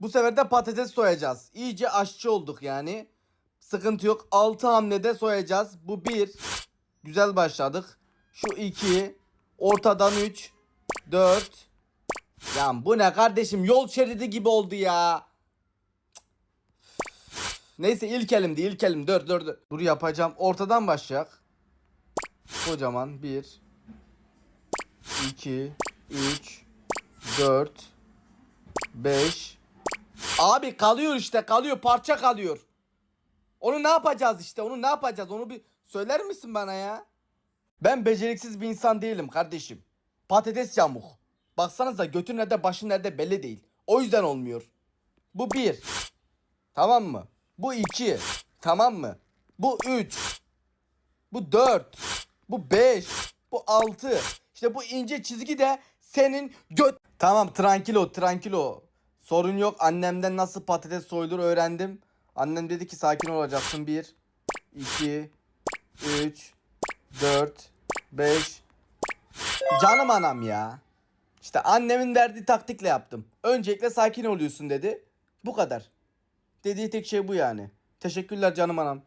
Bu sefer de patates soyacağız. İyice aşçı olduk yani. Sıkıntı yok. 6 hamlede soyacağız. Bu 1. Güzel başladık. Şu 2. Ortadan 3. 4. Ya bu ne kardeşim? Yol şeridi gibi oldu ya. Neyse ilk elimdi ilk elim. Dur dur dur. Dur yapacağım. Ortadan başlayacak. Kocaman 1 2 3 4 5 Abi kalıyor işte kalıyor parça kalıyor. Onu ne yapacağız işte onu ne yapacağız onu bir söyler misin bana ya? Ben beceriksiz bir insan değilim kardeşim. Patates yamuk. Baksanıza götü nerede başı nerede belli değil. O yüzden olmuyor. Bu bir. Tamam mı? Bu iki. Tamam mı? Bu üç. Bu 4. Bu 5. Bu 6. İşte bu ince çizgi de senin göt. Tamam tranquilo tranquilo. Sorun yok. Annemden nasıl patates soyulur öğrendim. Annem dedi ki sakin olacaksın. 1 2 3 4 5 Canım anam ya. İşte annemin derdi taktikle yaptım. Öncelikle sakin oluyorsun dedi. Bu kadar. Dediği tek şey bu yani. Teşekkürler canım anam.